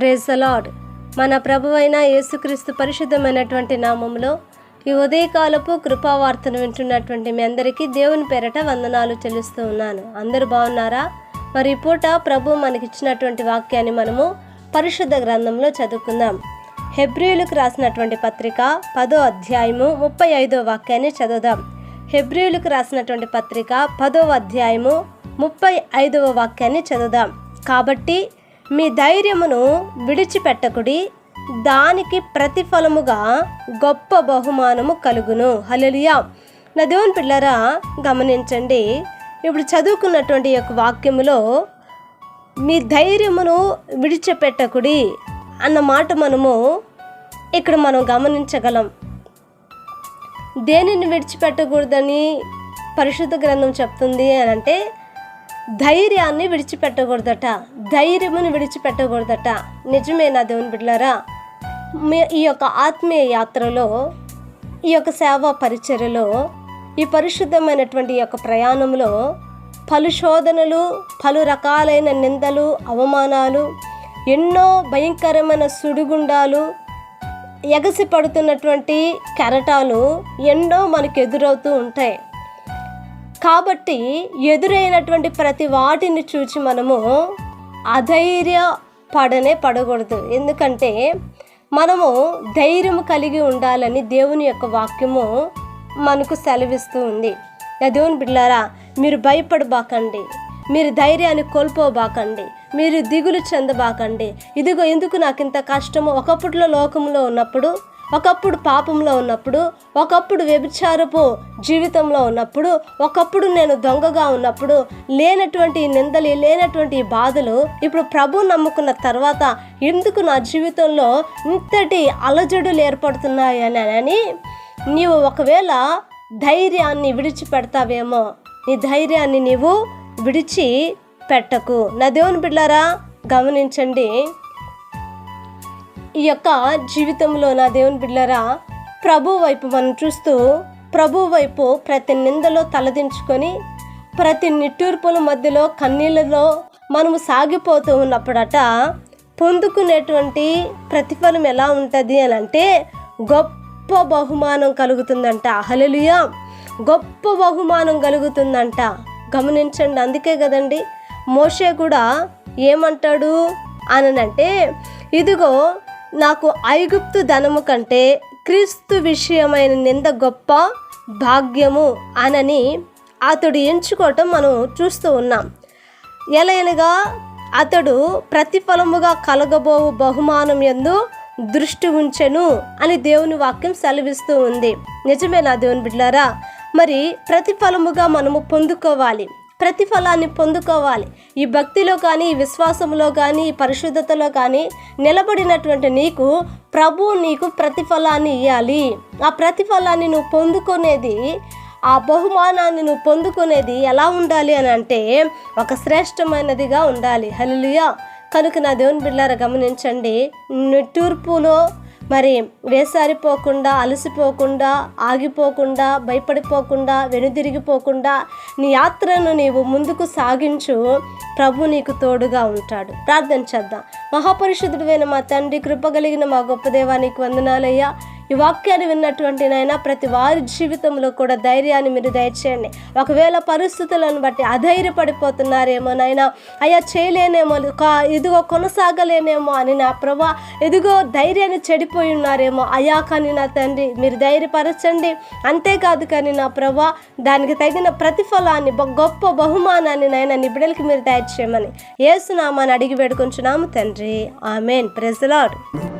Praise lord మన ప్రభువైన యేసుక్రీస్తు పరిశుద్ధమైనటువంటి నామంలో ఈ ఉదయకాలపు కృపావార్తను వింటున్నటువంటి మీ అందరికీ దేవుని పేరట వందనాలు చెల్లిస్తూ ఉన్నాను. అందరూ బాగున్నారా? మరి పూట ప్రభు మనకిచ్చినటువంటి వాక్యాన్ని మనము పరిశుద్ధ గ్రంథంలో చదువుకుందాం. హెబ్రియులకు రాసినటువంటి పత్రిక పదో అధ్యాయము ముప్పై ఐదో వాక్యాన్ని చదువుదాం. హెబ్రియులకు రాసినటువంటి పత్రిక పదో అధ్యాయము ముప్పై ఐదవ వాక్యాన్ని చదువుదాం. కాబట్టి మీ ధైర్యమును విడిచిపెట్టకుడి. దానికి ప్రతిఫలముగా గొప్ప బహుమానము కలుగును. హలలియా నా దేవుని పిల్లరా గమనించండి. ఇప్పుడు చదువుకున్నటువంటి యొక్క వాక్యములో మీ ధైర్యమును విడిచిపెట్టకుడి అన్న మాట మనము ఇక్కడ మనం గమనించగలం. దేనిని విడిచిపెట్టకూడదని పరిశుద్ధ గ్రంథం చెప్తుంది అని అంటే ధైర్యాన్ని విడిచిపెట్టకూడదట. ధైర్యమును విడిచిపెట్టకూడదట. నిజమే నా దేవుని బిడ్డలారా? మీ ఈ యొక్క ఆత్మీయ యాత్రలో ఈ యొక్క సేవా పరిచర్యలో ఈ పరిశుద్ధమైనటువంటి యొక్క ప్రయాణంలో పలు శోధనలు పలు రకాలైన నిందలు అవమానాలు ఎన్నో భయంకరమైన సుడిగుండాలు ఎగసి పడుతున్నటువంటి కెరటాలు ఎన్నో మనకు ఎదురవుతూ ఉంటాయి. కాబట్టి ఎదురైనటువంటి ప్రతి వాటిని చూసి మనము అధైర్య పడనే పడకూడదు. ఎందుకంటే మనము ధైర్యం కలిగి ఉండాలని దేవుని యొక్క వాక్యము మనకు సెలవిస్తూ ఉంది. దేవుని బిడ్డారా మీరు భయపడబాకండి. మీరు ధైర్యాన్ని కోల్పోబాకండి. మీరు దిగులు చెందబాకండి. ఇదిగో ఎందుకు నాకు ఇంత కష్టము? ఒకప్పట్లో లోకంలో ఉన్నప్పుడు ఒకప్పుడు పాపంలో ఉన్నప్పుడు ఒకప్పుడు వ్యభిచారపు జీవితంలో ఉన్నప్పుడు ఒకప్పుడు నేను దొంగగా ఉన్నప్పుడు లేనటువంటి నిందలి నిందలు లేనటువంటి బాధలు ఇప్పుడు ప్రభు నమ్ముకున్న తర్వాత ఎందుకు నా జీవితంలో ఇంతటి అలజడులు ఏర్పడుతున్నాయి అని అని నీవు ఒకవేళ ధైర్యాన్ని విడిచిపెడతావేమో నీ ధైర్యాన్ని నీవు విడిచి పెట్టకు నా దేవుని బిడ్డారా గమనించండి. ఈ యొక్క జీవితంలో నా దేవుని బిడ్డరా ప్రభు వైపు మనం చూస్తూ ప్రభు వైపు ప్రతి నిందలో తలదించుకొని ప్రతి నిట్టూర్పుల మధ్యలో కన్నీళ్ళలో మనము సాగిపోతూ ఉన్నప్పుడట పొందుకునేటువంటి ప్రతిఫలం ఎలా ఉంటుంది అని అంటే గొప్ప బహుమానం కలుగుతుందంట. హలలుయా గొప్ప బహుమానం కలుగుతుందంట. గమనించండి అందుకే కదండి మోషే కూడా ఏమంటాడు అనంటే ఇదిగో నాకు ఐగుప్తు ధనము కంటే క్రీస్తు విషయమైన నింద గొప్ప భాగ్యము అనని అతడు ఎంచుకోవటం మనం చూస్తూ ఉన్నాం. ఎలయనగా అతడు ప్రతిఫలముగా కలగబోవు బహుమానం ఎందు దృష్టి ఉంచెను అని దేవుని వాక్యం సెలవిస్తూ ఉంది. నిజమే నా దేవుని బిడ్డారా? మరి ప్రతిఫలముగా మనము పొందుకోవాలి. ప్రతిఫలాన్ని పొందుకోవాలి. ఈ భక్తిలో కానీ ఈ విశ్వాసంలో కానీ ఈ పరిశుద్ధతలో కానీ నిలబడినటువంటి నీకు ప్రభు నీకు ప్రతిఫలాన్ని ఇవ్వాలి ఆ ప్రతిఫలాన్ని నువ్వు పొందుకునేది ఆ బహుమానాన్ని నువ్వు పొందుకునేది ఎలా ఉండాలి అని అంటే ఒక శ్రేష్టమైనదిగా ఉండాలి. హలియా కనుక నా దేవుని బిళ్ళారా గమనించండి నిట్టూర్పులో మరి వేసారిపోకుండా అలసిపోకుండా ఆగిపోకుండా భయపడిపోకుండా వెనుదిరిగిపోకుండా నీ యాత్రను నీవు ముందుకు సాగించు. ప్రభు నీకు తోడుగా ఉంటాడు. ప్రార్థన చేద్దాం. మహాపరిశుద్ధుడైన మా తండ్రి కృప కలిగిన మా గొప్ప దేవానికి వందనాలయ్యా. ఈ వాక్యాన్ని విన్నటువంటి నాయన ప్రతి వారి జీవితంలో కూడా ధైర్యాన్ని మీరు దయచేయండి. ఒకవేళ పరిస్థితులను బట్టి అధైర్యపడిపోతున్నారేమో నాయన అయ్యా చేయలేనేమో కా- ఇదిగో కొనసాగలేనేమో అని నా ప్రభా ఇదిగో ధైర్యాన్ని చెడిపోయి ఉన్నారేమో అయ్యా కానీ నా తండ్రి మీరు ధైర్యపరచండి. అంతేకాదు కానీ నా ప్రభా దానికి తగిన ప్రతిఫలాన్ని గొప్ప బహుమానాన్ని నాయన నిబిడలకి మీరు మీరు చేయమని ఏసునామాని అడిగి పెడుకుంటున్నాము తండ్రి. ఆమెన్. ప్రెజలాడు